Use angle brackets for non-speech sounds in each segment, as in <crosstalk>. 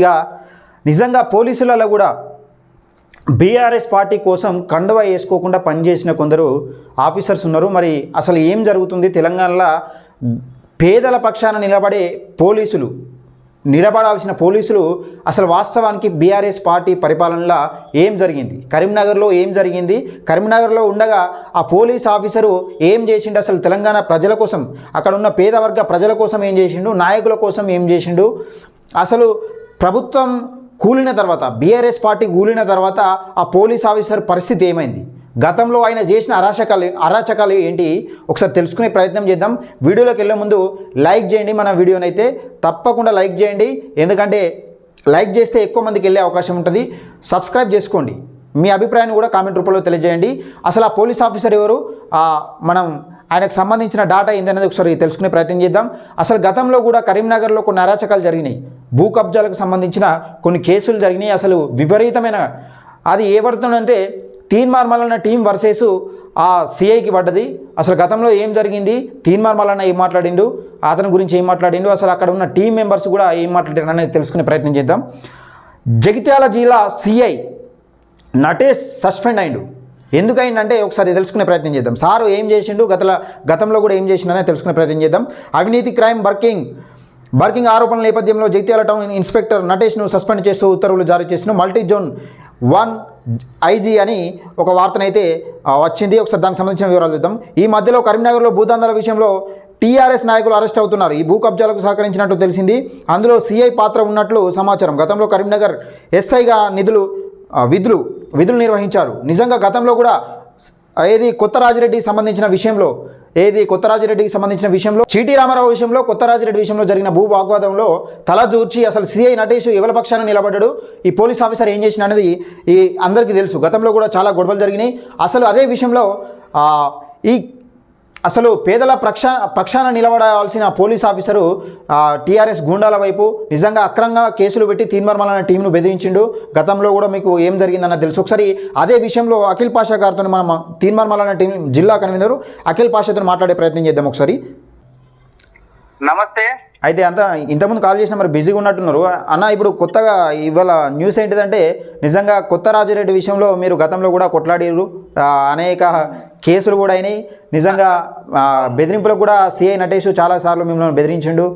ఇక నిజంగా పోలీసులలో కూడా బీఆర్ఎస్ పార్టీ కోసం కండువా వేసుకోకుండా పనిచేసిన కొందరు ఆఫీసర్స్ ఉన్నారు. మరి అసలు ఏం జరుగుతుంది? తెలంగాణలో పేదల పక్షాన నిలబడే పోలీసులు నిలబడాల్సిన పోలీసులు అసలు వాస్తవానికి బీఆర్ఎస్ పార్టీ పరిపాలనలో ఏం జరిగింది? కరీంనగర్లో ఏం జరిగింది? కరీంనగర్లో ఉండగా ఆ పోలీస్ ఆఫీసరు ఏం చేసిండు? అసలు తెలంగాణ ప్రజల కోసం అక్కడ ఉన్న పేద వర్గ ప్రజల కోసం ఏం చేసిండు? నాయకుల కోసం ఏం చేసిండు? అసలు ప్రభుత్వం కూలిన తర్వాత బీఆర్ఎస్ పార్టీ కూలిన తర్వాత ఆ పోలీస్ ఆఫీసర్ పరిస్థితి ఏమైంది? గతంలో ఆయన చేసిన అరాచకాలు అరాచకాలు ఏంటి? ఒకసారి తెలుసుకునే ప్రయత్నం చేద్దాం. వీడియోలోకి వెళ్ళే ముందు లైక్ చేయండి మన వీడియోని అయితే తప్పకుండా లైక్ చేయండి. ఎందుకంటే లైక్ చేస్తే ఎక్కువ మందికి వెళ్ళే అవకాశం ఉంటుంది. సబ్స్క్రైబ్ చేసుకోండి. మీ అభిప్రాయాన్ని కూడా కామెంట్ రూపంలో తెలియజేయండి. అసలు ఆ పోలీస్ ఆఫీసర్ ఎవరు? మనం ఆయనకు సంబంధించిన డాటా ఏందనేది ఒకసారి తెలుసుకునే ప్రయత్నం చేద్దాం. అసలు గతంలో కూడా కరీంనగర్లో కొన్ని అరాచకాలు జరిగినాయి. భూ కబ్జాలకు సంబంధించిన కొన్ని కేసులు జరిగినాయి. అసలు విపరీతమైన అది ఏ పడుతుందంటే తీన్మార్ మల్లన్న టీం వర్సెస్ ఆ సిఐకి పడ్డది. అసలు గతంలో ఏం జరిగింది? తీన్మార్ మల్లన్న ఏం మాట్లాడిండు? అతని గురించి ఏం మాట్లాడిండు? అసలు అక్కడ ఉన్న టీం మెంబర్స్ కూడా ఏం మాట్లాడారు అనేది తెలుసుకునే ప్రయత్నం చేద్దాం. జగిత్యాల జిల్లా సిఐ నటేష్ సస్పెండ్ అయిండు. ఎందుకైందంటే ఒకసారి తెలుసుకునే ప్రయత్నం చేద్దాం. సారు ఏం చేసిండు? గతల గతంలో కూడా ఏం చేసిండనే తెలుసుకునే ప్రయత్నం చేద్దాం. అవినీతి క్రైమ్ వర్కింగ్ బర్కింగ్ ఆరోపణల నేపథ్యంలో జగిత్యాల టౌన్ ఇన్స్పెక్టర్ నటేష్ను సస్పెండ్ చేస్తూ ఉత్తర్వులు జారీ చేసిన మల్టీ జోన్ వన్ ఐజీ అని ఒక వార్తనైతే వచ్చింది. ఒకసారి దానికి సంబంధించిన వివరాలు చూద్దాం. ఈ మధ్యలో కరీంనగర్లో భూదందాల విషయంలో టీఆర్ఎస్ నాయకులు అరెస్ట్ అవుతున్నారు. ఈ భూ కబ్జాలకు సహకరించినట్టు తెలిసింది. అందులో సీఐ పాత్ర ఉన్నట్లు సమాచారం. గతంలో కరీంనగర్ ఎస్ఐగా నిధులు విధులు విధులు నిర్వహించారు. నిజంగా గతంలో కూడా ఏది కొత్త రాజిరెడ్డికి సంబంధించిన విషయంలో ఏది కొత్తరాజిరెడ్డికి సంబంధించిన విషయంలో? చీటీ రామారావు విషయంలో కొత్తరాజిరెడ్డి విషయంలో జరిగిన భూ వాగ్వాదంలో తల దూర్చి అసలు సిఐ నటేష్ ఎవరి పక్షాన నిలబడ్డాడు? ఈ పోలీస్ ఆఫీసర్ ఏం చేసిన అనేది ఈ అందరికీ తెలుసు. గతంలో కూడా చాలా గొడవలు జరిగినాయి. అసలు అదే విషయంలో ఈ అసలు పేదల ప్రక్షా పక్షాన నిలబడాల్సిన పోలీస్ ఆఫీసరు టీఆర్ఎస్ గూండాల వైపు నిజంగా అక్రంగా కేసులు పెట్టి తీన్మర్మల్ అనే టీంను బెదిరించిండు. గతంలో కూడా మీకు ఏం జరిగిందన్న తెలుసు. ఒకసారి అదే విషయంలో అఖిల్ పాషా గారితో మనం తీన్మర్మల్ అనే టీం జిల్లా కన్వీనర్ అఖిల్ పాషాతో మాట్లాడే ప్రయత్నం చేద్దాం ఒకసారి. నమస్తే. అయితే అంత ఇంతకుముందు కాల్ చేసిన మరి బిజీగా ఉన్నట్టున్నారు. అన్న ఇప్పుడు కొత్తగా ఇవాళ న్యూస్ ఏంటిదంటే నిజంగా కొత్త రాజిరెడ్డి విషయంలో మీరు గతంలో కూడా కొట్లాడిరు అనేక కేసులు కూడా అయినాయి. నిజంగా బెదిరింపులకు కూడా సిఐ నటేష్ చాలాసార్లు మిమ్మల్ని బెదిరించిండు.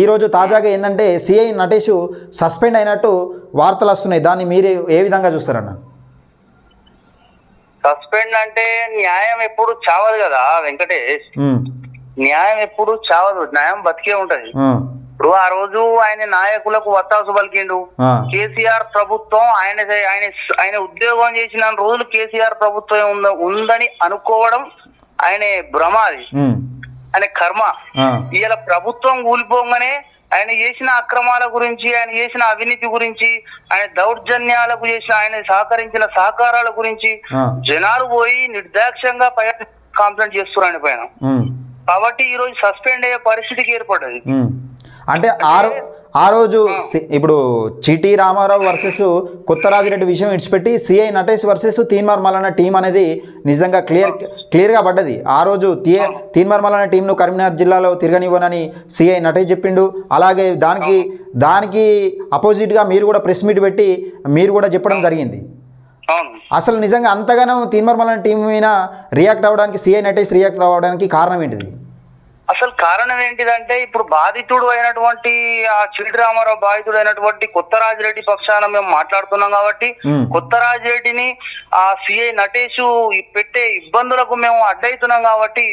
ఈరోజు తాజాగా ఏంటంటే సిఐ నటేష్ సస్పెండ్ అయినట్టు వార్తలు వస్తున్నాయి. దాన్ని మీరు ఏ విధంగా చూస్తారన్న? సస్పెండ్ అంటే న్యాయం ఎప్పుడు చావదు కదా వెంకటేష్. న్యాయం ఎప్పుడు చావదు న్యాయం బతికే ఉంటది. ఇప్పుడు ఆ రోజు ఆయన నాయకులకు వత్తాసు పలికిండు. కేసీఆర్ ప్రభుత్వం ఆయన ఆయన ఆయన ఉద్యోగం చేసిన రోజులు కేసీఆర్ ప్రభుత్వం ఉంద- ఉందని అనుకోవడం ఆయన భ్రమ అది. ఆయన కర్మ. ఇవాళ ప్రభుత్వం కూలిపోగానే ఆయన చేసిన అక్రమాల గురించి ఆయన చేసిన అవినీతి గురించి ఆయన దౌర్జన్యాలకు చేసిన ఆయన సహకరించిన సహకారాల గురించి జనాలు పోయి నిర్దాక్ష్యంగా పై కంప్లైంట్ చేస్తున్నారు ఆయన పైన. కాబట్టి ఈ రోజు సస్పెండ్ అయ్యే పరిస్థితికి ఏర్పడ్డది. ఉమ్. అంటే ఆ రో- ఆ రోజు ఇప్పుడు చిటి రామారావు వర్సెస్ కొత్త రాజిరెడ్డి విషయం ఇడిచిపెట్టి CI Natesh versus Teenmaar Mallanna team అనేది నిజంగా క్లియర్ క్లియర్గా పడ్డది. ఆ రోజు తీ తీన్మార్ మల్లన్న టీంను కరీంనగర్ జిల్లాలో తిరగనివ్వనని సిఐ నటేష్ చెప్పిండు. అలాగే దానికి దానికి అపోజిట్గా మీరు కూడా ప్రెస్ మీట్ పెట్టి మీరు కూడా చెప్పడం జరిగింది. అసలు నిజంగా అంతగానో తీన్మార్ మల్లన్న టీం మీద రియాక్ట్ అవ్వడానికి సిఐ నటేష్ రియాక్ట్ అవ్వడానికి కారణం ఏంటిది అసలు కారణం ఏంటిదంటే ఇప్పుడు బాధితుడు అయినటువంటి ఆ చిల్లి రామారావు బాధితుడు అయినటువంటి కొత్త రాజిరెడ్డి పక్షాన మేము మాట్లాడుతున్నాం కాబట్టి. కొత్త రాజిరెడ్డిని ఆ సిఐ నటేష్ పెట్టే ఇబ్బందులకు మేము అడ్డవుతున్నాం కాబట్టి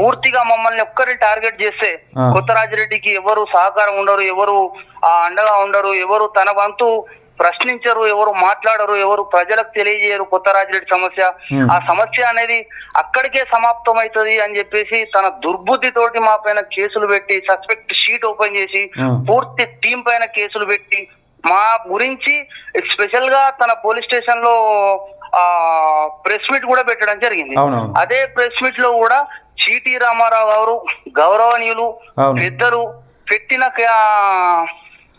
పూర్తిగా మమ్మల్ని ఒక్కరిని టార్గెట్ చేస్తే. కొత్త రాజిరెడ్డికి ఎవరు సహకారం ఉండరు ఎవరు ఆ అండగా ఉండరు ఎవరు తన వంతు ప్రశ్నించరు ఎవరు మాట్లాడరు ఎవరు ప్రజలకు తెలియజేయరు కొత్త రాజిరెడ్డి సమస్య Hmm. ఆ సమస్య అనేది అక్కడికే సమాప్తం అవుతుంది అని చెప్పేసి తన దుర్బుద్ధితోటి మా పైన కేసులు పెట్టి సస్పెక్ట్ షీట్ ఓపెన్ చేసి Hmm. పూర్తి టీం పైన కేసులు పెట్టి మా గురించి స్పెషల్గా తన పోలీస్ స్టేషన్లో ఆ ప్రెస్ మీట్ కూడా పెట్టడం జరిగింది అదే ప్రెస్ మీట్లో కూడా చీటీ రామారావు గారు గౌరవనీయులు. పెద్దలు పెట్టిన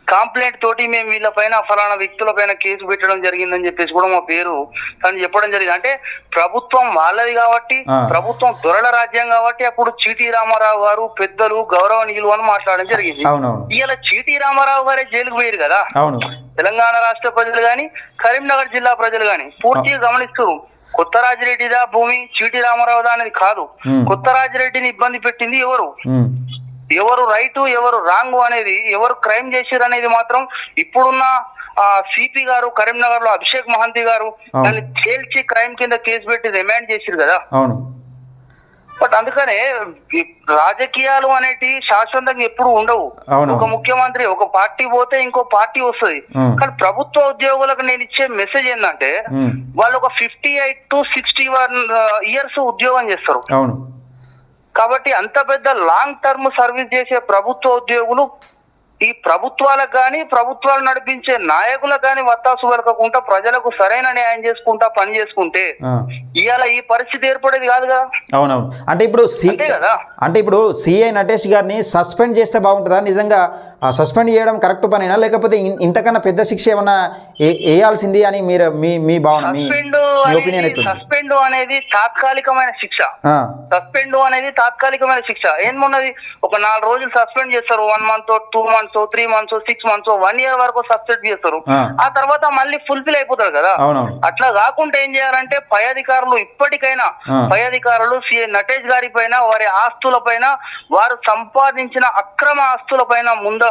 కాంప్లైంట్ తోటి మేము వీళ్ళ పైన ఫలానా వ్యక్తుల పైన కేసు పెట్టడం జరిగిందని చెప్పేసి కూడా మా పేరు తను చెప్పడం జరిగింది. అంటే ప్రభుత్వం వాళ్ళది కాబట్టి. ప్రభుత్వం దొరల రాజ్యం కాబట్టి అప్పుడు చీటీ రామారావు గారు పెద్దలు గౌరవనీయులు అని మాట్లాడడం జరిగింది. ఇవాళ చీటీ రామారావు గారే జైలుకు పోయారు కదా? తెలంగాణ రాష్ట్ర ప్రజలు గాని కరీంనగర్ జిల్లా ప్రజలు గాని పూర్తిగా గమనిస్తారు కొత్త రాజిరెడ్డిదా భూమి చీటి రామారావుదా అనేది కాదు. కొత్త రాజిరెడ్డిని ఇబ్బంది పెట్టింది ఎవరు? ఎవరు రైట్ ఎవరు రాంగ్ అనేది ఎవరు క్రైమ్ చేశారు అనేది మాత్రం ఇప్పుడున్న సిపి గారు కరీంనగర్లో అభిషేక్ మహంతి గారు. దాన్ని తేల్చి క్రైమ్ కింద కేసు పెట్టి రిమాండ్ చేసిరు కదా. అవును. బట్ అందుకనే రాజకీయాలు అనేటి శాశ్వతంగా ఎప్పుడు ఉండవు. ఒక ముఖ్యమంత్రి ఒక పార్టీ పోతే ఇంకో పార్టీ వస్తుంది. కానీ ప్రభుత్వ ఉద్యోగులకు నేను ఇచ్చే మెసేజ్ ఏంటంటే వాళ్ళు ఒక fifty eight to sixty one years ఉద్యోగం చేస్తారు. కాబట్టి అంత పెద్ద లాంగ్ టర్మ్ సర్వీస్ చేసే ప్రభుత్వ ఉద్యోగులు ఈ ప్రభుత్వాలకు కానీ ప్రభుత్వాలు నడిపించే నాయకులకు కానీ వత్తాసు పలకకుండా ప్రజలకు సరైన న్యాయం చేసుకుంటా పని చేసుకుంటే ఇవాళ ఈ పరిస్థితి ఏర్పడేది కాదు కదా అవునవును. అంటే ఇప్పుడు అంటే ఇప్పుడు సిఐ నటేష్ గారిని సస్పెండ్ చేస్తే బాగుంటుందా? నిజంగా సస్పెండ్ చేయడం కరెక్ట్ పనేనా? లేకపోతే ఇంతకన్నా పెద్ద శిక్ష ఏమన్నా వేయాల్సింది అని మీరు మీ మీ భావన మీ సస్పెండ్ ఒపీనియన్ అనేది ఎట్లుంది? సస్పెండ్ అనేది తాత్కాలికమైన శిక్ష. సస్పెండ్ అనేది తాత్కాలికమైన శిక్ష. ఏమున్నది ఒక నాలుగు రోజులు సస్పెండ్ చేస్తారు. One month two months three months six months one year వరకు సస్పెండ్ చేస్తారు. ఆ, తర్వాత మళ్ళీ ఫుల్ఫిల్ అయిపోతారు కదా? అట్లా కాకుండా ఏం చేయాలంటే పై అధికారులు ఇప్పటికైనా. పై అధికారులు సిఐ నటేష్ గారి పైన వారి ఆస్తుల పైన వారు సంపాదించిన అక్రమ ఆస్తుల పైన ముంద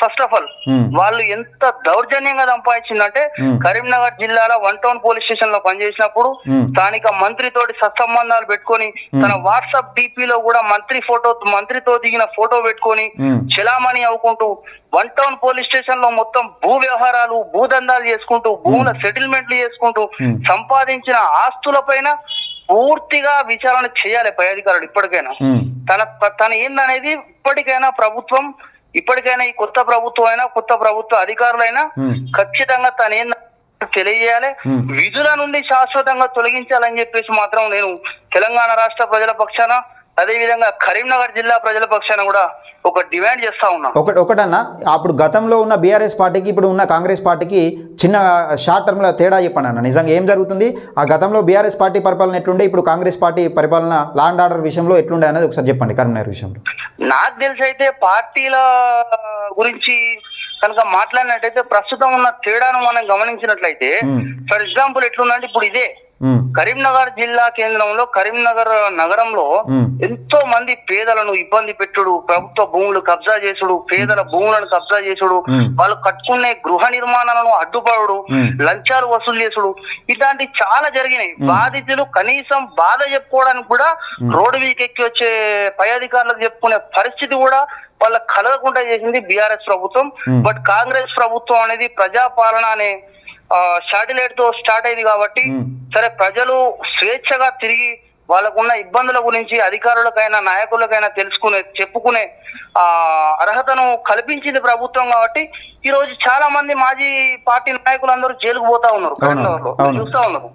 ఫస్ట్ ఆఫ్ ఆల్ వాళ్ళు ఎంత దౌర్జన్యంగా సంపాదించిందంటే ఉమ్. కరీంనగర్ జిల్లాలో వన్ టౌన్ పోలీస్ స్టేషన్లో పనిచేసినప్పుడు ఉమ్. స్థానిక మంత్రితోటి సత్సంబంధాలు పెట్టుకొని తన వాట్సాప్ డిపిలో కూడా మంత్రి ఫోటో మంత్రితో దిగిన ఫోటో పెట్టుకొని చలామణి అవ్వుకుంటూ వన్ టౌన్ పోలీస్ స్టేషన్లో మొత్తం భూ వ్యవహారాలు భూదందాలు చేసుకుంటూ భూముల సెటిల్మెంట్లు చేసుకుంటూ Hmm. సంపాదించిన ఆస్తుల పైన పూర్తిగా విచారణ చేయాలి పై అధికారులు ఇప్పటికైనా తన తన ఏందనేది ఇప్పటికైనా ప్రభుత్వం ఇప్పటికైనా ఈ కొత్త ప్రభుత్వం అయినా కొత్త ప్రభుత్వ అధికారులైనా ఖచ్చితంగా తన తెలియజేయాలి. విధుల నుండి శాశ్వతంగా తొలగించాలని చెప్పేసి మాత్రం నేను తెలంగాణ రాష్ట్ర ప్రజల పక్షాన అదే విధంగా కరీంనగర్ జిల్లా ప్రజల పక్షాన కూడా ఒక డిమాండ్ చేస్తా ఉన్నా. ఒకటి ఒకటన్నా అప్పుడు గతంలో ఉన్న బీఆర్ఎస్ పార్టీకి ఇప్పుడు ఉన్న కాంగ్రెస్ పార్టీకి చిన్న షార్ట్ టర్మ్లో తేడా చెప్పండి అన్న నిజంగా ఏం జరుగుతుంది? ఆ గతంలో బీఆర్ఎస్ పార్టీ పరిపాలన ఎట్లుండే ఇప్పుడు కాంగ్రెస్ పార్టీ పరిపాలన లా అండ్ ఆర్డర్ విషయంలో ఎట్లుండే అనేది ఒకసారి చెప్పండి కరీంనగర్ విషయంలో. నాకు తెలిసి అయితే పార్టీల గురించి కనుక మాట్లాడినట్టయితే ప్రస్తుతం ఉన్న తేడాను మనం గమనించినట్లయితే ఫర్ ఎగ్జాంపుల్ ఎట్లుందంటే ఇప్పుడు ఇదే కరీంనగర్ జిల్లా కేంద్రంలో కరీంనగర్ నగరంలో ఎంతో మంది పేదలను ఇబ్బంది పెట్టుడు ప్రభుత్వ భూములు కబ్జా చేసుడు పేదల భూములను కబ్జా చేసుడు. వాళ్ళు కట్టుకునే గృహ నిర్మాణాలను అడ్డుపడు ఉమ్. లంచాలు వసూలు చేసుడు. ఇట్లాంటి చాలా జరిగినాయి. బాధితులు కనీసం బాధ చెప్పుకోవడానికి కూడా రోడ్డు మీదకి ఎక్కి వచ్చే పై అధికారులకు చెప్పుకునే పరిస్థితి కూడా వాళ్ళకి కలగకుండా చేసింది బీఆర్ఎస్ ప్రభుత్వం. బట్ కాంగ్రెస్ ప్రభుత్వం అనేది ప్రజాపాలన అనే శాటిలైట్తో స్టార్ట్ అయింది కాబట్టి. సరే ప్రజలు స్వేచ్ఛగా తిరిగి వాళ్ళకున్న ఇబ్బందుల గురించి అధికారులకైనా నాయకులకైనా తెలుసుకునే చెప్పుకునే ఆ అర్హతను కల్పించింది ప్రభుత్వం కాబట్టి ఈ రోజు చాలా మంది మాజీ పార్టీ నాయకులందరూ జైలుకు పోతా ఉన్నారు. చూస్తా ఉన్నారు.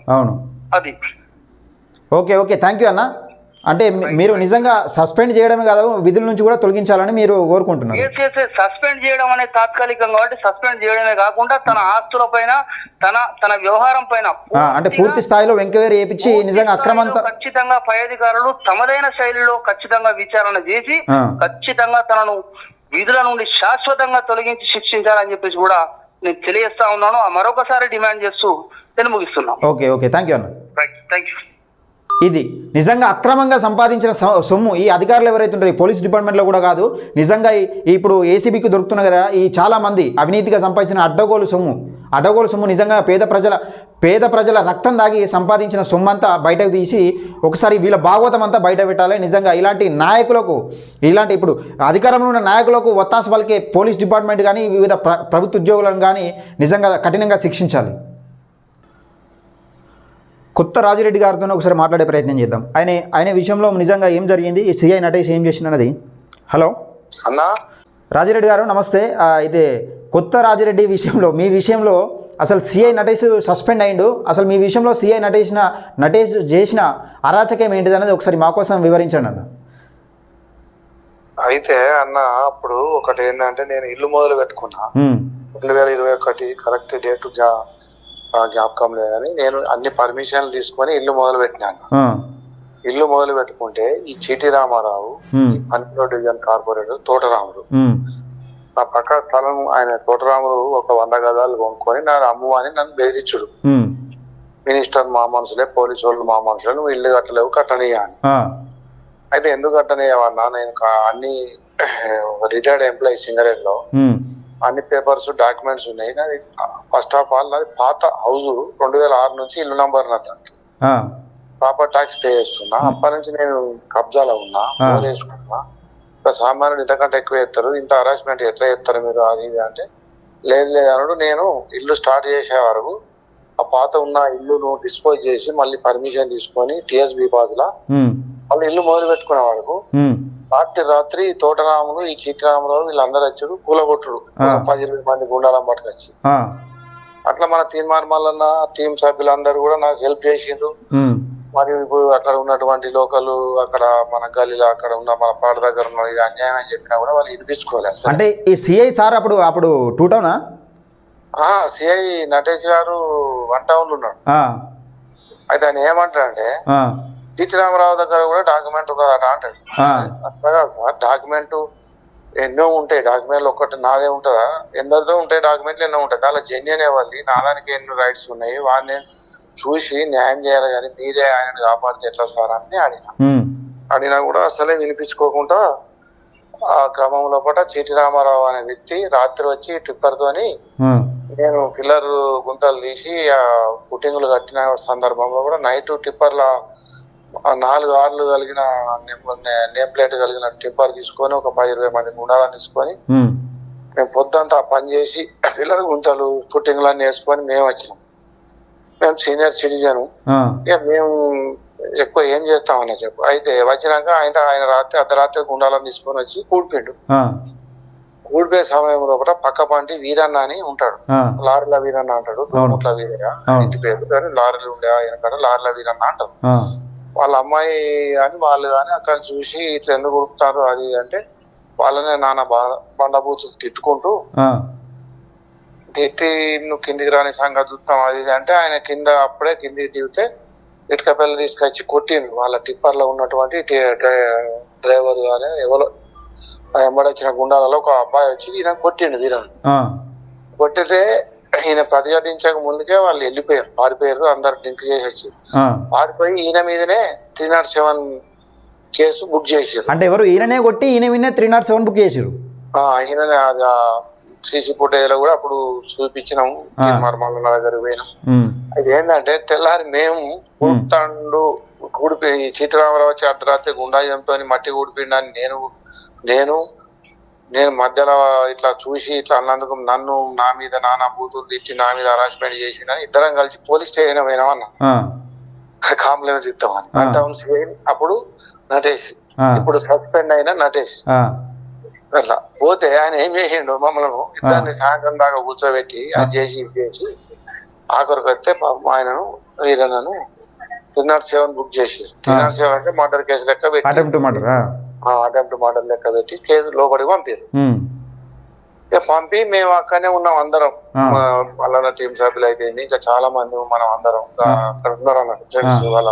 అది. Okay okay. థ్యాంక్ యూ అన్న. అంటే మీరు నిజంగా సస్పెండ్ చేయడమే కాదు విధుల నుంచి కూడా తొలగించాలని మీరు కోరుకుంటున్నారు. సస్పెండ్ చేయడం అనేది తాత్కాలికం కాబట్టి సస్పెండ్ చేయడమే కాకుండా తన ఆస్తుల పైన తన తన వ్యవహారం పైన అంటే పూర్తి స్థాయిలో చేయించి పూర్తి నిజంగా అక్రమంతా ఖచ్చితంగా పై అధికారులు తమదైన శైలిలో ఖచ్చితంగా విచారణ చేసి. ఖచ్చితంగా తనను విధుల నుండి శాశ్వతంగా తొలగించి శిక్షించాలని చెప్పేసి కూడా నేను తెలియజేస్తా ఉన్నాను. మరొకసారి డిమాండ్ చేస్తూ నేను ముగిస్తున్నాను. ఓకే ఓకే థ్యాంక్ యూ అన్న. థ్యాంక్ యూ ఇది నిజంగా అక్రమంగా సంపాదించిన సొమ్ము. ఈ అధికారులు ఎవరైతే ఉంటారో ఈ పోలీస్ డిపార్ట్మెంట్లో కూడా కాదు నిజంగా ఇప్పుడు ఏసీబీకి దొరుకుతున్న కదా ఈ చాలా మంది అవినీతిగా సంపాదించిన అడ్డగోలు సొమ్ము. అడ్డగోలు సొమ్ము నిజంగా పేద ప్రజల పేద ప్రజల రక్తం దాగి సంపాదించిన సొమ్ము అంతా బయటకు తీసి ఒకసారి వీళ్ళ భాగవతం అంతా బయట పెట్టాలి. నిజంగా ఇలాంటి నాయకులకు ఇలాంటి ఇప్పుడు అధికారంలో ఉన్న నాయకులకు ఒత్తాస పలికే పోలీస్ డిపార్ట్మెంట్ కానీ వివిధ ప్ర ప్రభుత్వ ఉద్యోగులను కానీ నిజంగా కఠినంగా శిక్షించాలి. కొత్త రాజిరెడ్డి గారితో ఒకసారి మాట్లాడే ప్రయత్నం చేద్దాం. ఆయన ఆయన విషయంలో నిజంగా ఏం జరిగింది? ఈ సిఐ నటేష్ ఏం చేసినది హలో? అన్నా? రాజిరెడ్డి గారు నమస్తే. అయితే కొత్త రాజిరెడ్డి విషయంలో మీ విషయంలో అసలు సిఐ నటేష్ సస్పెండ్ అయిండు. అసలు మీ విషయంలో సిఐ నటేసిన నటేష్ చేసిన అరాచకం ఏంటిది అనేది ఒకసారి మా కోసం వివరించండి అన్న. అయితే అన్న అప్పుడు ఒకటి ఏంటంటే నేను ఇల్లు మొదలు పెట్టుకున్నా రెండు వేల ఇరవై ఒకటి కరెక్ట్ డేట్ జ్ఞాపకం లేదు కానీ నేను అన్ని పర్మిషన్లు తీసుకొని ఇల్లు మొదలు పెట్టినాను ఇల్లు మొదలు పెట్టుకుంటే ఈ చీటి రామారావు పన్నెండో డివిజన్ కార్పొరేటర్ తోటరాముడు. ఉమ్, నా పక్క స్థలం ఆయన తోటరాముడు ఒక వంద గదాలు కొనుక్కొని నా అమ్ము అని నన్ను బెదిరించుడు. మినిస్టర్ మా మనుషులే పోలీసు వాళ్ళు మా మనుషులే నువ్వు ఇల్లు కట్టలేవు కట్టనీయ అని అయితే ఎందుకు కట్టనీయవన్నా? నేను అన్ని రిటైర్డ్ ఎంప్లాయీ సింగరేట్లో ఉమ్, అన్ని పేపర్స్ డాక్యుమెంట్స్ ఉన్నాయి. నాది ఫస్ట్ ఆఫ్ ఆల్ నాది పాత హౌస్ రెండు వేల ఆరు నుంచి ఇల్లు నంబర్ నా దానికి ఆ, ప్రాపర్ ట్యాక్స్ పే చేస్తున్నా. అప్పటి నుంచి నేను కబ్జాలో ఉన్నా. లోన్ వేసుకున్నా. ఇంకా సామాన్యుడు ఇంతకంటే ఎక్కువ ఎత్తారు ఇంత హరాస్మెంట్ ఎట్లా ఎత్తారు మీరు? అది ఇది అంటే లేదు లేదు అన్నాడు. నేను ఇల్లు స్టార్ట్ చేసే వరకు ఆ పాత ఉన్న ఇల్లును డిస్పోజ్ చేసి మళ్ళీ పర్మిషన్ తీసుకొని టిఎస్బి లా ఉమ్, మళ్ళీ ఇల్లు మొదలు పెట్టుకునే వరకు రాత్రి రాత్రి తోటరాములు ఈ చిత్రాములు వీళ్ళందరూ వచ్చారు కూలగొట్టుడు. పది ఇరవై మంది గుండాలం పట్టుకొచ్చి అట్లా మన తీర్మార్ మల్లన్న టీం సభ్యులందరూ కూడా నాకు హెల్ప్ చేసిండ్రు. మరియు ఇప్పుడు అక్కడ ఉన్నటువంటి లోకల్ అక్కడ మన గల్లీలో అక్కడ ఉన్న మన పాట దగ్గర ఉన్న ఇది అన్యాయం అని చెప్పినా కూడా వాళ్ళు వినిపించుకోలేదు. అంటే ఈ సిఐ సార్ అప్పుడు అప్పుడు టూ టౌనా? ఆ సిఐ నటేష్ గారు వన్ టౌన్లో ఉన్నాడు అయితే ఆయన ఏమంటాడంటే టిటి రామారావు దగ్గర కూడా డాక్యుమెంట్ అంటాడు కాదు సార్ డాక్యుమెంట్ ఎన్నో ఉంటాయి. డాక్యుమెంట్లు ఒక్కటి నాదే ఉంటుందా? ఎందరితో ఉంటాయి డాక్యుమెంట్లు ఎన్నో ఉంటాయి. అలా జెన్యున్ ఇవ్వాలి నా దానికి ఎన్ని రైట్స్ ఉన్నాయి. వాడిని చూసి న్యాయం చేయాలి కానీ మీరే ఆయనను కాపాడితే ఎట్లా సార్ అని అడిగిన. అడిగినా కూడా అసలే వినిపించుకోకుండా ఆ క్రమంలో పాట చీటి రామారావు అనే వ్యక్తి రాత్రి వచ్చి టిప్పర్ తోని ఉమ్, నేను పిల్లర్ గుంతలు తీసి ఆ పుట్టింగులు కట్టిన సందర్భంలో కూడా నైట్ టిప్పర్ల నాలుగు ఆర్లు కలిగిన నేమ్ ప్లేట్ కలిగిన టిప్పర్ తీసుకొని ఒక పది ఇరవై మంది గుండాలను తీసుకొని మేము పొద్దంతా పని చేసి పిల్లర్ గుంతలు పుట్టింగులు అన్ని వేసుకొని మేము వచ్చినాం. మేము సీనియర్ సిటిజన్. ఇక మేము ఎక్కువ ఏం చేస్తామని చెప్పు. అయితే వచ్చినాక ఆయన ఆయన రాత్రి అర్ధరాత్రి గుండాలను తీసుకొని వచ్చి కూడిపిండు కూడిపోయే సమయంలో కూడా పక్క పంటి వీరన్న అని ఉంటాడు. లారీల వీరన్న అంటాడు. వీరయ్య. ఇంటి పేరు. కానీ లారీలు ఉండే ఆయన కాడ లారీల వీరన్న అంటారు. వాళ్ళ అమ్మాయి అని వాళ్ళు కానీ అక్కడ చూసి ఇట్లా ఎందుకు ఉరుకుతారు అది అంటే వాళ్ళనే నాన్న బాధ బండబూతు తిట్టుకుంటూ తిట్టి నువ్వు కిందికి రాని సంగతి చూస్తాం అది ఇది అంటే ఆయన కింద అప్పుడే కిందికి దిగితే ఇటుక పిల్లలు తీసుకొచ్చి కొట్టిండు. వాళ్ళ టిప్పర్లో ఉన్నటువంటి డ్రైవర్ కానీ ఎవరో ఆ వెంబడొచ్చిన గుండాలలో ఒక అబ్బాయి వచ్చి ఈయన కొట్టిండు వీరన్. కొట్టితే ఈయన ప్రతిఘటించక ముందుకే వాళ్ళు వెళ్ళిపోయారు. పారిపోయారు అందరు డ్రింక్ చేసి వచ్చి ఆ. పారిపోయి ఈయన మీదనే three naught seven case book చేసారు అంటే ఎవరు ఈయననే కొట్టి ఈయన విన్నే త్రీ నాట్ సెవెన్ బుక్ చేసారు ఈయననే సీసీ ఫుటేజ్లో కూడా అప్పుడు చూపించినాము. మర్మాల దగ్గర పోయినాం. అది ఏంటంటే తెల్లారి మేము ఊడుతాండు ఊడిపి చీటరామరావు వచ్చి అర్ధరాత్రి గుండాజంతో మట్టి ఊడిపిండని నేను నేను నేను మధ్యలో ఇట్లా చూసి ఇట్లా అన్నందుకు నన్ను నా మీద నానా బూతులు తిట్టి నా మీద హరాస్మెంట్ చేసిండని ఇద్దరం కలిసి పోలీస్ స్టేషన్ పోయినామన్న కాంప్లైంట్ ఇస్తామని ఆ. అంటే అవును అప్పుడు నటేష్. ఇప్పుడు సస్పెండ్ అయిన నటేష్. అట్లా పోతే ఆయన ఏం చేసిండు మమ్మల్ని ఇద్దరిని సాయంత్రం దాకా కూర్చోబెట్టి అది చేసి చేసి ఆఖరికి వస్తే పాపం ఆయనను వీరనను త్రీ నాట్ సెవెన్ బుక్ చేసి త్రీ నాట్ సెవెన్ అంటే మర్డర్ కేసు లెక్క పెట్టి ఆ, అటెంప్ట్ మర్డర్ లెక్క పెట్టి కేసు లోపలికి పంపారు. పంపి మేము అక్కడనే ఉన్నాం అందరం. వాళ్ళ టీం సభ్యులు అయితే ఇంకా చాలా మంది మనం అందరం. అక్కడ ఉన్నారు అన్నట్టు ఫ్రెండ్స్. వాళ్ళ.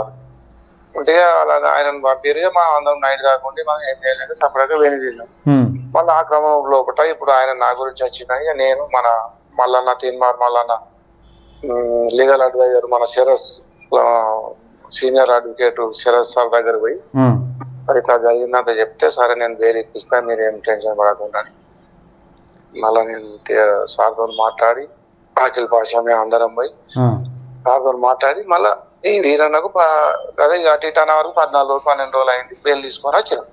ఉంటే అలా ఆయనను పంపారు. మనం అందరం నైట్ దాకుండి మనం ఏం చేయలేదు సపరేట్గా వెని తిన్నాం. ఉమ్, మళ్ళీ ఆ క్రమం లోపల ఇప్పుడు ఆయన నా గురించి వచ్చిన ఇక నేను మన మల్లన్న తీన్మార్ మల్లన్న లీగల్ అడ్వైజర్ మన శరస్ సీనియర్ అడ్వకేట్ శరత్ సార్ దగ్గర పోయి మరి ఇట్లా జరిగిందంత చెప్తే సరే నేను బెయిల్ ఇప్పిస్తాను మీరు ఏం టెన్షన్ పడకుండా. మళ్ళా నేను తే- సార్తో మాట్లాడి అఖిల్ పాషా మేము అందరం పోయి సార్తో మాట్లాడి మళ్ళా ఈ వీరన్నకు అదే అటు ఇటు అన్న వరకు పద్నాలుగు రోజులు పన్నెండు రోజులు అయింది బెయిల్ తీసుకొని వచ్చినాం.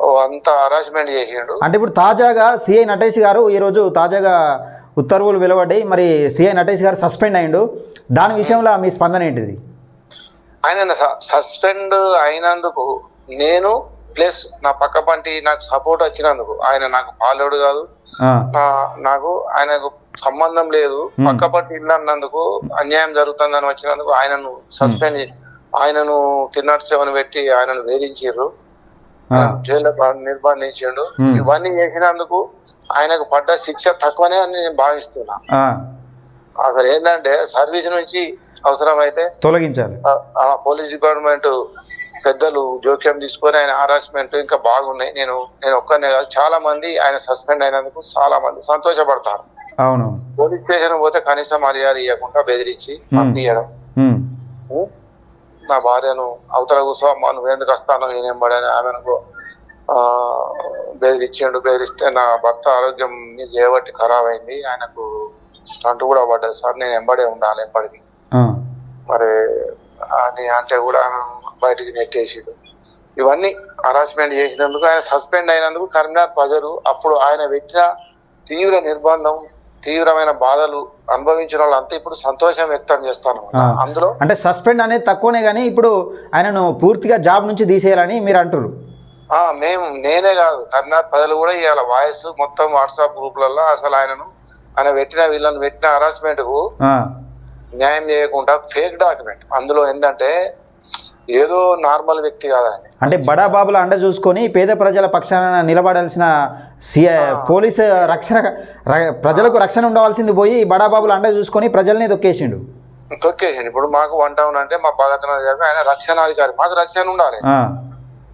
ఓ అంత హరాస్మెంట్ చేసిండు అంటే ఇప్పుడు తాజాగా సిఐ నటేష్ గారు ఈరోజు తాజాగా ఉత్తర్వులు వెలువడ్డాయి మరి సిఐ నటేష్ గారు సస్పెండ్ అయిండు దాని విషయంలో మీ స్పందన ఏంటిది ఆయన సస్పెండ్ అయినందుకు నేను ప్లస్ నా పక్క పంటి నాకు సపోర్ట్ వచ్చినందుకు ఆయన నాకు పాలోడు కాదు. నాకు ఆయనకు సంబంధం లేదు. పక్క పంటి ఇల్లు అన్నందుకు అన్యాయం జరుగుతుందని వచ్చినందుకు ఆయనను సస్పెండ్ ఆయనను తిన్నట్ సెవెన్ పెట్టి ఆయనను వేధించారు జైల్లో నిర్బంధించిండు. ఇవన్నీ చేసినందుకు ఆయనకు పడ్డ శిక్ష తక్కువనే అని నేను భావిస్తున్నా. అసలు ఏంటంటే సర్వీస్ నుంచి అవసరమైతే తొలగించాలి. ఆ- ఆ పోలీస్ డిపార్ట్మెంట్ పెద్దలు జోక్యం తీసుకొని ఆయన హరాస్మెంట్ ఇంకా బాగున్నాయి. నేను నేను ఒక్కనే కాదు చాలా మంది ఆయన సస్పెండ్ అయినందుకు చాలా మంది సంతోషపడతారు. అవునవును పోలీస్ స్టేషన్ పోతే కనీస మర్యాద ఇవ్వకుండా బెదిరించి పంపించడం? నా భార్యను అవతల కూర్చో అమ్మా నువ్వు ఎందుకు వస్తాను నేనేం పడాను ఆమెను ఆ బెదిరించిండు బెదిరిస్తే నా భర్త ఆరోగ్యం మీద చేయబట్టి ఖరాబ్ అయింది. ఆయనకు స్టంట్ కూడా పడ్డది. సార్ నేను ఎంబడే ఉండాలి ఎప్పటికీ. మరి అని అంటే కూడా బయటికి నెట్టేసిండు. ఇవన్నీ హరాస్మెంట్ చేసినందుకు ఆయన సస్పెండ్ అయినందుకు కరీంనగర్ ప్రజలు అప్పుడు ఆయన పెట్టిన తీవ్ర నిర్బంధం తీవ్రమైన బాధలు అనుభవించిన వాళ్ళంతా ఇప్పుడు సంతోషం వ్యక్తం చేస్తాను. అందులో అంటే సస్పెండ్ అనేది తక్కువనే కానీ ఇప్పుడు ఆయనను పూర్తిగా జాబ్ నుంచి తీసేయాలని మీరు అంటారు ఆ మేము నేనే కాదు. కర్ణాటక ప్రజలు కూడా ఇవాళ వాయిస్ మొత్తం వాట్సాప్ గ్రూపులలో అసలు ఆయనను ఆయన పెట్టిన వీళ్ళని పెట్టిన హరాస్మెంట్కు న్యాయం చేయకుండా ఫేక్ డాక్యుమెంట్ అందులో ఏంటంటే ఏదో నార్మల్ వ్యక్తి కాదు అంటే బడా బాబుల అండ చూసుకొని పేద ప్రజల పక్షాన నిలబడాల్సిన పోలీసు రక్షణ ప్రజలకు రక్షణ ఉండవలసింది పోయి బడా బాబుల అండ చూసుకొని ప్రజల్ని దొక్కేసిండు తొక్కేసిండు. ఇప్పుడు మాకు వన్ టౌన్ అంటే మా భగత్ ఆయన రక్షణాధికారి. మాకు రక్షణ ఉండాలి.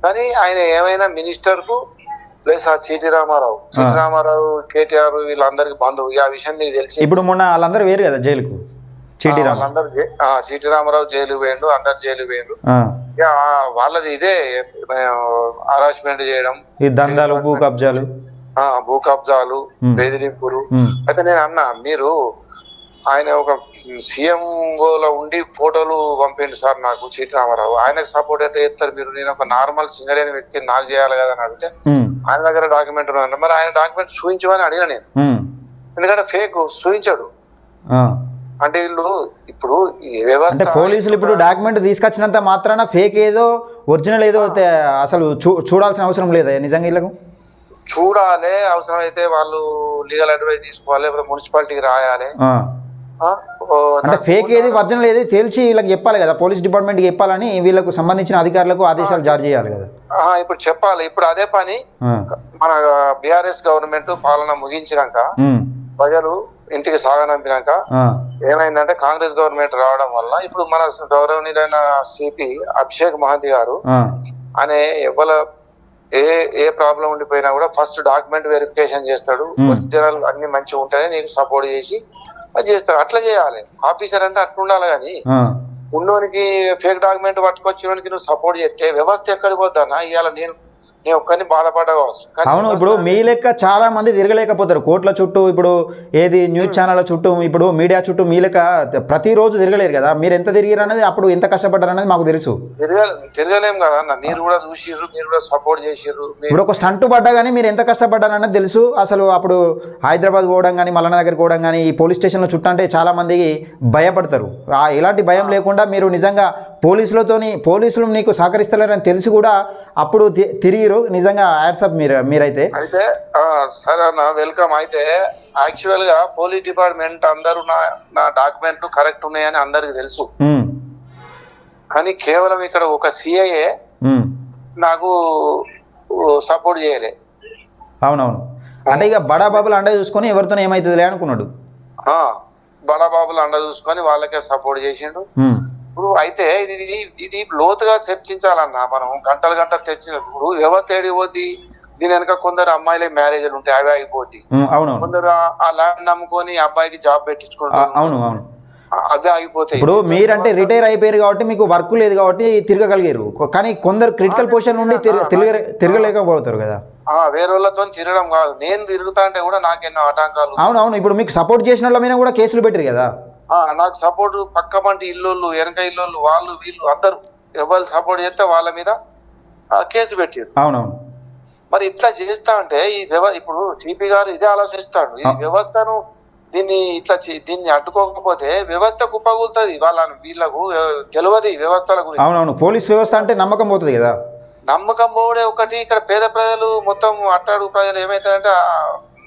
కానీ ఆయన ఏమైనా మినిస్టర్కు ప్లస్ ఆ చీటి రామారావు. చీటి రామారావు కేటీఆర్ వీళ్ళందరికి బంధువు. ఈ ఆ విషయం మీకు తెలిసి ఇప్పుడు మొన్న వాళ్ళందరూ వేరు కదా జైలుకు. చీటి రామారావు. జైలు వేయండు అందరు జైలు వేయండు వాళ్ళది ఇదే హరాస్మెంట్ చేయడం. ఈ దందాలు భూ కబ్జాలు. ఆ భూ కబ్జాలు. బెదిరింపులు. అయితే నేను అన్నా మీరు ఆయన ఒక సీఎం లో ఉండి ఫోటోలు పంపిండు సార్ నాకు చీటి రామారావు. ఆయనకు సపోర్ట్ అయితే చేస్తారు మీరు? నేను ఒక నార్మల్ సింగరేని వ్యక్తిని నాకు చేయాలి కదా అని అడిగితే ఆయన దగ్గర డాక్యుమెంట్ ఉన్నాను మరి ఆయన డాక్యుమెంట్ చూపించమని అడిగిన నేను. ఎందుకంటే ఫేక్ చూపించాడు. అంటే వీళ్ళు ఇప్పుడు అంటే పోలీసులు ఇప్పుడు డాక్యుమెంట్ తీసుకొచ్చినంత మాత్రాన ఫేక్ ఏదో ఒరిజినల్ ఏదో అసలు చూడాల్సిన అవసరం లేదా నిజంగా వీళ్ళకు? చూడాలి అవసరమైతే వాళ్ళు లీగల్ అడ్వైస్ తీసుకోవాలి మున్సిపాలిటీకి రాయాలి. అంటే ఫేక్ ఏది ఒరిజినల్ ఏది తేల్చి వీళ్ళకి చెప్పాలి కదా. పోలీస్ డిపార్ట్మెంట్కి చెప్పాలని వీళ్ళకు సంబంధించిన అధికారులకు ఆదేశాలు జారీ చేయాలి కదా. ఇప్పుడు చెప్పాలి. ఇప్పుడు అదే పని. మన బిఆర్ఎస్ గవర్నమెంట్ పాలన ముగించినాక ప్రజలు ఇంటికి సాగనంపినాక. ఏమైందంటే కాంగ్రెస్ గవర్నమెంట్ రావడం వల్ల ఇప్పుడు మన గౌరవనీయులైన సిపి అభిషేక్ మహంతి గారు. అనే ఎవల ఏ ఏ ప్రాబ్లం ఉండిపోయినా కూడా ఫస్ట్ డాక్యుమెంట్ వెరిఫికేషన్ చేస్తాడు. ఒరిజినల్ అన్ని మంచిగా ఉంటేనే నీకు సపోర్ట్ చేసి అది చేస్తాడు అట్లా చేయాలి ఆఫీసర్ అంటే అట్లా ఉండాలి కానీ. ఉన్నోనికి ఫేక్ డాక్యుమెంట్ పట్టుకొచ్చినోనికి నువ్వు సపోర్ట్ చేస్తే వ్యవస్థ ఎక్కడికి పోతానా ఇవాళ నేను నేను ఒక్కరిని బాధపడవచ్చు అవును ఇప్పుడు మీ లెక్క చాలా మంది తిరగలేకపోతారు. కోట్ల చుట్టూ ఇప్పుడు ఏది న్యూస్ ఛానల్ చుట్టూ ఇప్పుడు మీడియా చుట్టూ మీ లెక్క ప్రతిరోజు తిరగలేరు కదా? మీరు ఎంత తిరిగారు అనేది అప్పుడు ఎంత కష్టపడ్డారు అనేది మాకు తెలుసు. తిరగ తిరగలేం కదా అన్న. మీరు కూడా చూసిర్రు మీరు కూడా సపోర్ట్ చేసిర్రు. ఇప్పుడు ఒక స్టంట్ పడ్డా కానీ మీరు ఎంత కష్టపడ్డారు అనేది తెలుసు. అసలు అప్పుడు హైదరాబాద్ పోవడం కానీ మల్లన్న దగ్గర పోవడం కానీ ఈ పోలీస్ స్టేషన్లో చుట్టూ అంటే చాలా మంది భయపడతారు. ఆ ఎలాంటి భయం లేకుండా మీరు నిజంగా పోలీసులతోని పోలీసులు నీకు సహకరిస్తలేరని తెలిసి కూడా అప్పుడు తి- తిరిగిరు నిజంగా యాడ్సప్ మీరు మీరైతే? అయితే సరే అన్న వెల్కమ్. అయితే యాక్చువల్గా పోలీస్ డిపార్ట్మెంట్ అందరూ నా నా డాక్యుమెంట్లు కరెక్ట్ ఉన్నాయని అందరికి తెలుసు. కానీ కేవలం ఇక్కడ ఒక సిఐఏ. నాకు సపోర్ట్ చేయలే. అవునవును. అంటే ఇక బడా బాబులు అండ చూసుకొని ఎవరితో ఏమవుతుందిలే అనుకున్నాడు. బడాబాబులు అండ చూసుకొని వాళ్ళకే సపోర్ట్ చేసిండు. ఇప్పుడు అయితే ఇది ఇది- లోతుగా చర్చించాలన్న మనం గంటలు గంటలు తెచ్చిన ఇప్పుడు వ్యవస్థ ఏడిపోద్ది దీని వెనక కొందరు అమ్మాయిలే మ్యారేజ్లు ఉంటాయి అవి అవునవును. కొందరు ఆ- ల్యాండ్ నమ్ముకొని అబ్బాయికి జాబ్ పెట్టించుకుంటారు అవును అవును. అవి ఆగిపోతాయి. ఇప్పుడు మీరంటే రిటైర్ అయిపోయారు కాబట్టి మీకు వర్క్ లేదు కాబట్టి తిరగగలిగారు. కానీ కొందరు క్రిటికల్ పొజిషన్ నుండి తిరగ తిరగ- తిరగలేకపోతారు కదా. వేరే వాళ్ళతో తిరగడం కాదు. నేను తిరుగుతా అంటే కూడా నాకెన్నో ఆటంకాలు. అవును అవును ఇప్పుడు మీకు సపోర్ట్ చేసిన వాళ్ళ మీద కూడా కేసులు పెట్టారు కదా. నాకు సపోర్ట్ పక్క పంటి ఇల్లోళ్ళు వెనక ఇల్లోళ్ళు వాళ్ళు వీళ్ళు అందరూ ఎవరు సపోర్ట్ చేస్తే వాళ్ళ మీద కేసు పెట్టారు. అవునవును. మరి ఇట్లా చేస్తా అంటే ఈ వ్యవ ఇప్పుడు సిపి గారు ఇదే ఆలోచిస్తాడు. ఈ. వ్యవస్థను దీన్ని ఇట్లా దీన్ని అడ్డుకోకపోతే వ్యవస్థ కుప్పగూలుతుంది వాళ్ళని వీళ్ళకు తెలియదు వ్యవస్థల గురించి. అవునవును. పోలీస్ వ్యవస్థ అంటే నమ్మకం పోతుంది కదా. నమ్మకం పోవడే ఒకటి. ఇక్కడ పేద ప్రజలు మొత్తం అట్టాడు ప్రజలు ఏమైతారంటే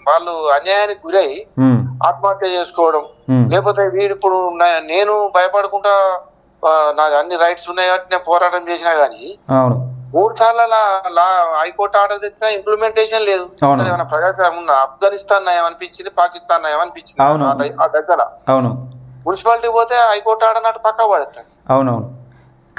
వాళ్ళు అన్యాయానికి గురై ఆత్మహత్య చేసుకోవడం. లేకపోతే వీడు ఇప్పుడు నా- నేను భయపడకుండా నాది అన్ని రైట్స్ ఉన్నాయి కాబట్టి నేను పోరాటం చేసినా గానీ అవును. మూడు సార్లు హైకోర్టు ఆర్డర్ తెచ్చినా ఇంప్లిమెంటేషన్ లేదు. ఏమైనా ప్రజాస్వామ్యం ఆఫ్ఘనిస్తాన్ నయం అనిపించింది పాకిస్తాన్ నయం అనిపించింది. ఆ దగ్గర. అవును. మున్సిపాలిటీ పోతే హైకోర్టు ఆర్డర్ నాటి పక్క పడతాడు అవునవును.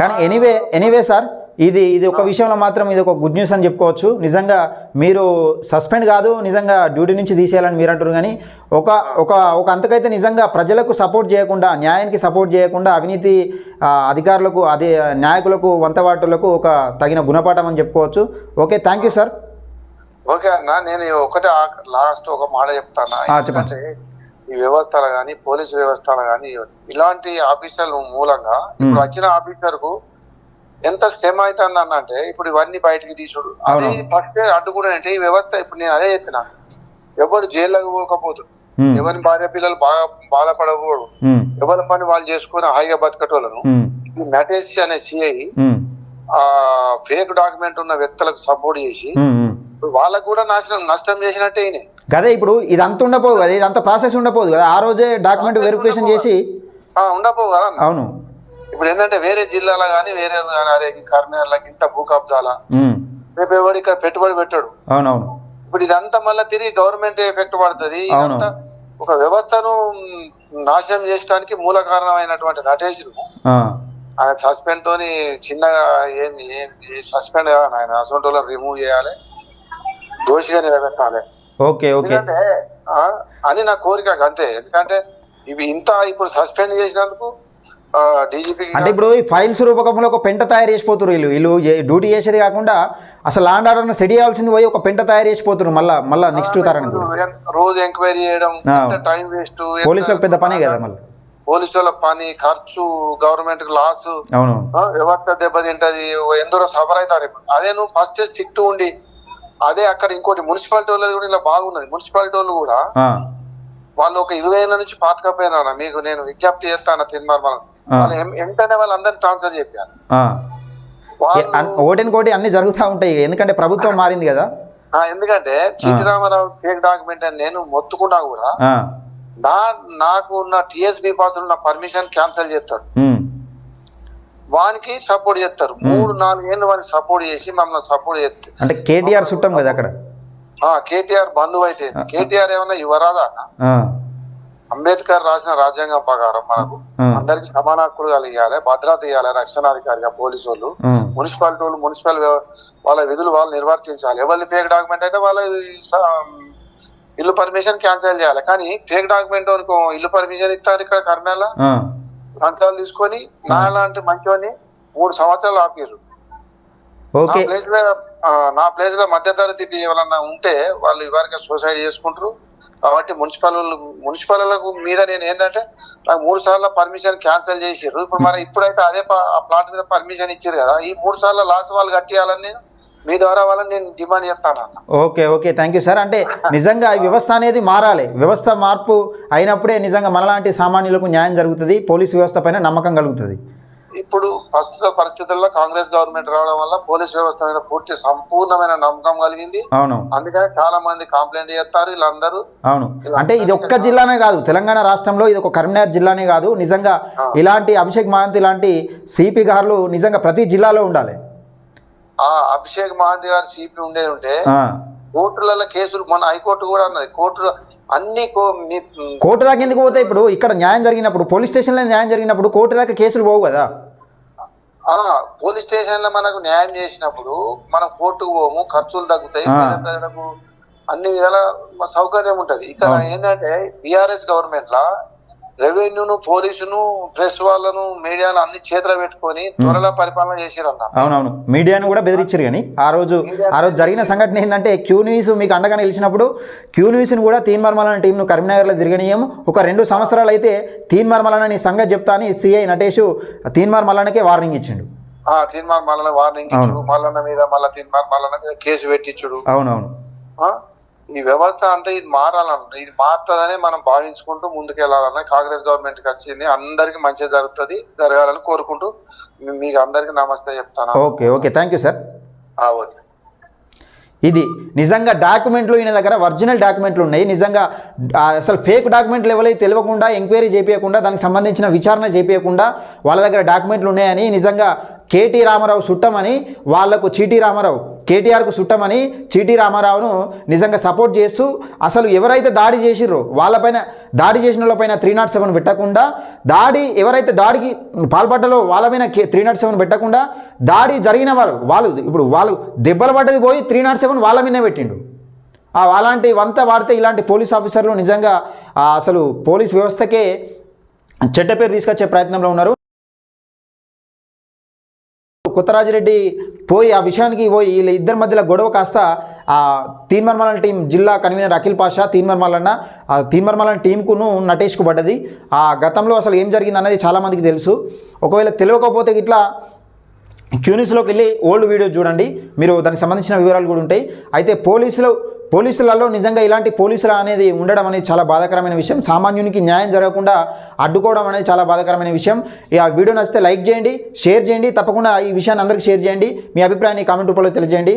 కానీ ఎనీవే ఎనీవే సార్ ఇది ఇది ఒక విషయంలో మాత్రం ఇది ఒక గుడ్ న్యూస్ అని చెప్పుకోవచ్చు. నిజంగా మీరు సస్పెండ్ కాదు నిజంగా డ్యూటీ నుంచి తీసేయాలని మీరు అంటారు కానీ ఒక ఒక ఒక అంతకైతే నిజంగా ప్రజలకు సపోర్ట్ చేయకుండా న్యాయానికి సపోర్ట్ చేయకుండా అవినీతి అధికారులకు అదే నాయకులకు వంతవాటులకు ఒక తగిన గుణపాఠం అని చెప్పుకోవచ్చు. Okay thank you sir. Okay అన్న నేను ఒకటే లాస్ట్ ఒక మాట చెప్తాను? చెప్పండి. ఈ వ్యవస్థలు కానీ పోలీస్ వ్యవస్థలు కానీ ఇలాంటి ఆఫీసర్ల మూలంగా ఇప్పుడు వచ్చిన ఆఫీసర్కు ఎంత శ్రమ అవుతుంది అన్న అంటే ఇప్పుడు ఇవన్నీ బయటికి తీసుడు అది. ఫస్ట్ అడ్డుకునే అంటే ఈ వ్యవస్థ ఇప్పుడు నేను అదే చెప్పిన. ఎవరు జైల్లోకి పోకపోతాడు ఎవరి భార్య పిల్లలు బాగా బాధపడకూడదు. ఎవరి పని వాళ్ళు చేసుకుని హాయిగా బతకటోళ్ళను. ఈ నటేష్ అనే సిఐ ఆ ఫేక్ డాక్యుమెంట్ ఉన్న వ్యక్తులకు సపోర్ట్ చేసి. వాళ్ళకు కూడా నష్టం నష్టం చేసినట్టే అదే ఇప్పుడు ఇదంతా ఉండపోదు కదా ఇదంతా ప్రాసెస్ ఉండపోదు కదా. ఆ రోజే డాక్యుమెంట్ వెరిఫికేషన్ చేసి ఉండపోవు కదా. అవును. ఇప్పుడు ఏంటంటే వేరే జిల్లాలో కానీ వేరే అరే కర్నూలుకి ఇంత భూ కబ్జాలా రేపు ఎవడు ఇక్కడ పెట్టుబడి పెట్టాడు? అవునవును. ఇప్పుడు ఇదంతా మళ్ళీ తిరిగి గవర్నమెంట్ ఎఫెక్ట్ పడుతుంది. ఇదంతా ఒక వ్యవస్థను నాశనం చేయడానికి మూల కారణమైనటువంటి నటేష్ ఆ, ఆయన సస్పెండ్ తోని చిన్నగా ఏం సస్పెండ్ కాదు ఆయన. అసలు రిమూవ్ చేయాలి. దోషిగా నిలబెట్టాలి. Okay okay. అని నా కోరిక అంతే ఎందుకంటే ఇవి ఇంత ఇప్పుడు సస్పెండ్ చేసినందుకు అంటే ఇప్పుడు ఈ ఫైల్స్ రూపకంలో ఒక పెంట తయారు చేసిపోతున్నారు వీళ్ళు. వీళ్ళు డ్యూటీ చేసేది కాకుండా అసలు లాండ్ ఆర్డర్ని సెట్ చేయాల్సింది పోయి ఒక పెంట తయారు చేసిపోతున్నారు మళ్ళా మళ్ళా నెక్స్ట్ తరానికి. కూడా రోజు ఎంక్వైరీ చేయడం టైం వేస్ట్ పోలీసులకు పెద్ద పనే కదా మళ్ళీ. పోలీసుల పని ఖర్చు గవర్నమెంట్కు లాస్ వ్యవస్థ దెబ్బతింటది ఎందరో సఫర్ అవుతారు అదే నువ్వు ఫస్ట్ స్ట్రిక్ట్ ఉండి అదే అక్కడ ఇంకోటి మున్సిపాలిటీ వాళ్ళది కూడా ఇలా బాగున్నది. మున్సిపాలిటీ వాళ్ళు కూడా వాళ్ళు ఒక ఇరవై ఏళ్ళ నుంచి పాతకపోయినా మీకు నేను విజ్ఞప్తి చేస్తాను తిరుమల ఆ. వాళ్ళు ఎం- వెంటనే వాళ్ళందరినీ ట్రాన్స్ఫర్ అన్- ఓటెన్ కోటి అన్ని జరుగుతూ ఉంటాయి ఎందుకంటే ప్రభుత్వం <laughs> మారింది కదా. ఎందుకంటే చీటి రామారావు ఫేక్ డాక్యుమెంట్ అని నేను మొత్తుకున్నా కూడా నా నాకు ఉన్న టిఎస్బి పాస్ ఉన్న పర్మిషన్ క్యాన్సిల్ చేస్తారు. ఉమ్, వానికి సపోర్ట్ చేస్తారు. మూడు నాలుగు ఏళ్ళు వానికి సపోర్ట్ చేసి మమ్మల్ని సపోర్ట్ చేస్తే అంటే కేటీఆర్ చుట్టం కదా అక్కడ. కేటీఆర్ బంధువు అయితే. కేటీఆర్ ఏమన్నా యువరాదా అంబేద్కర్ రాసిన రాజ్యాంగం ప్రకారం మనకు అందరికి సమాన హక్కులు కలిగాలి భద్రత ఇవ్వాలి రక్షణాధికారిగా పోలీసు వాళ్ళు మున్సిపాలిటీ వాళ్ళు మున్సిపల్ వాళ్ళ విధులు వాళ్ళు నిర్వర్తించాలి. ఎవరి ఫేక్ డాక్యుమెంట్ అయితే వాళ్ళ ఇల్లు పర్మిషన్ క్యాన్సిల్ చేయాలి. కానీ ఫేక్ డాక్యుమెంట్ అనుకో ఇల్లు పర్మిషన్ ఇస్తారు ఇక్కడ కర్నాల. ఆ, లంచాలు తీసుకొని నా లాంటి మంచివని మూడు సంవత్సరాలు ఆపిర్రు. నా ప్లేస్లో నా ప్లేస్లో మధ్యతరగతి ఎవరన్నా ఉంటే వాళ్ళు ఇవరకు సూసైడ్ చేసుకుంటారు కాబట్టి మున్సిపల్ మున్సిపాలకు మీద నేను ఏంటంటే నాకు మూడు సార్లు పర్మిషన్ క్యాన్సిల్ చేసిర్రు. ఇప్పుడు మరి ఇప్పుడైతే అదే ఆ ప్లాట్ మీద పర్మిషన్ ఇచ్చారు కదా. ఈ మూడు సార్లు లాస్ వాళ్ళు కట్టేయాలని నేను మీ ద్వారా వాళ్ళని నేను డిమాండ్ చేస్తాను అన్న. Okay okay. Thank you sir. అంటే నిజంగా ఈ వ్యవస్థ అనేది మారాలి. వ్యవస్థ మార్పు అయినప్పుడే నిజంగా మనలాంటి సామాన్యులకు న్యాయం జరుగుతుంది. పోలీస్ వ్యవస్థ పైన నమ్మకం కలుగుతుంది. ఇప్పుడు ప్రస్తుత పరిస్థితుల్లో కాంగ్రెస్ గవర్నమెంట్ రావడం వల్ల పోలీస్ వ్యవస్థ మీద పూర్తి సంపూర్ణమైన నమ్మకం కలిగింది. అవును. అందుకని చాలా మంది కంప్లైంట్ చేస్తారు వీళ్ళందరూ. అవును. అంటే ఇది ఒక్క జిల్లానే కాదు తెలంగాణ రాష్ట్రంలో ఇది ఒక కరీంనగర్ జిల్లానే కాదు నిజంగా ఇలాంటి అభిషేక్ మహంతి లాంటి సిపి గారులు నిజంగా ప్రతి జిల్లాలో ఉండాలి. ఆ అభిషేక్ మహాంతి గారు సిపి ఉండేది ఉంటే. కోర్టులలో కేసులు మన హైకోర్టు కూడా అన్నది. కోర్టులో అన్ని కోర్టు దాకా ఎందుకు పోతే ఇప్పుడు? ఇక్కడ న్యాయం జరిగినప్పుడు పోలీస్ స్టేషన్లో న్యాయం జరిగినప్పుడు కోర్టు దాకా కేసులు పోవు కదా. పోలీస్ స్టేషన్లో మనకు న్యాయం చేసినప్పుడు మనం కోర్టుకు పోము ఖర్చులు తగ్గుతాయి ప్రజలకు అన్ని విధాల సౌకర్యం ఉంటది ఇక్కడ. ఏంటంటే బీఆర్ఎస్ గవర్నమెంట్ లా రెవెన్యూను పోలీసును ప్రెస్ వాళ్ళను మీడియాను అన్ని చేతిలో పెట్టుకొని త్వరలో పరిపాలన చేసిరన్న అవునవును. మీడియాను కూడా బెదిరించారు కానీ ఆ రోజు ఆ రోజు జరిగిన సంఘటన ఏంటంటే క్యూ న్యూస్ మీకు అండగా నిలిచినప్పుడు క్యూ న్యూస్ని కూడా తీన్ మర్మల్ అనే టీంను కరీంనగర్లో తిరగనీయము ఒక రెండు సంవత్సరాలు అయితే తీన్ మర్మల్ అనే నీ సంగతి చెప్తా అని సిఐ నటేష్ తీన్ మర్మలనకే వార్నింగ్ ఇచ్చిండు. ఆ తీర్మాన్ మల్లన వార్నింగ్ ఇచ్చుడు మల్లన్న మీద మళ్ళా మల్లన్న మీద కేసు పెట్టించుడు అవునవును? ఈ వ్యవస్థ అంతా ఇది మారాలన్న ఇది మారుతుందనే మనం భావించుకుంటూ ముందుకెళ్ళాలన్న కాంగ్రెస్ గవర్నమెంట్కి వచ్చింది. అందరికి మంచి జరుగుతుంది జరగాలని కోరుకుంటూ మీకు అందరికి నమస్తే చెప్తాను. Okay okay. Thank you sir. Okay. ఇది నిజంగా డాక్యుమెంట్లు ఈయన దగ్గర ఒరిజినల్ డాక్యుమెంట్లు ఉన్నాయి. నిజంగా అసలు ఫేక్ డాక్యుమెంట్లు ఎవరైతే తెలియకుండా ఎంక్వైరీ చేపించకుండా దానికి సంబంధించిన విచారణ చేపించకుండా వాళ్ళ దగ్గర డాక్యుమెంట్లు ఉన్నాయని నిజంగా కేటీ రామారావు చుట్టమని వాళ్ళకు చీటీ రామారావు కేటీఆర్కు చుట్టమని చీటీ రామారావును నిజంగా సపోర్ట్ చేస్తూ అసలు ఎవరైతే దాడి చేసిర్రో వాళ్ళపైన దాడి చేసిన వాళ్ళపైన త్రీ నాట్ సెవెన్ పెట్టకుండా దాడి ఎవరైతే దాడికి పాల్పడ్డలో వాళ్ళపైన త్రీ నాట్ సెవెన్ పెట్టకుండా దాడి జరిగిన వాళ్ళు వాళ్ళు ఇప్పుడు వాళ్ళు దెబ్బలు పడ్డది పోయి త్రీ నాట్ సెవెన్ వాళ్ళ మీదనే పెట్టిండు. ఆ అలాంటి వంత వాడితే ఇలాంటి పోలీస్ ఆఫీసర్లు నిజంగా అసలు పోలీస్ వ్యవస్థకే చెడ్డ పేరు తీసుకొచ్చే ప్రయత్నంలో ఉన్నారు. కొత్తరాజిరెడ్డి పోయి ఆ విషయానికి పోయి వీళ్ళ ఇద్దరి మధ్యలో గొడవ కాస్త ఆ తీన్మర్మలన్ టీం జిల్లా కన్వీనర్ అఖిల్ పాషా తీన్మర్మలన్న ఆ తీన్మర్మలన్ టీంకును నటేష్కు పడ్డది. ఆ గతంలో అసలు ఏం జరిగింది అనేది చాలామందికి తెలుసు. ఒకవేళ తెలియకపోతే ఇట్లా క్యూనిస్లోకి వెళ్ళి ఓల్డ్ వీడియో చూడండి. మీరు దానికి సంబంధించిన వివరాలు కూడా ఉంటాయి. అయితే పోలీసులు పోలీసులలో నిజంగా ఇలాంటి పోలీసులు అనేది ఉండడం అనేది చాలా బాధాకరమైన విషయం. సామాన్యునికి న్యాయం జరగకుండా అడ్డుకోవడం అనేది చాలా బాధాకరమైన విషయం. ఈ ఆ వీడియో నచ్చితే లైక్ చేయండి షేర్ చేయండి. తప్పకుండా ఈ విషయాన్ని అందరికీ షేర్ చేయండి. మీ అభిప్రాయాన్ని కామెంట్ రూపంలో తెలియజేయండి.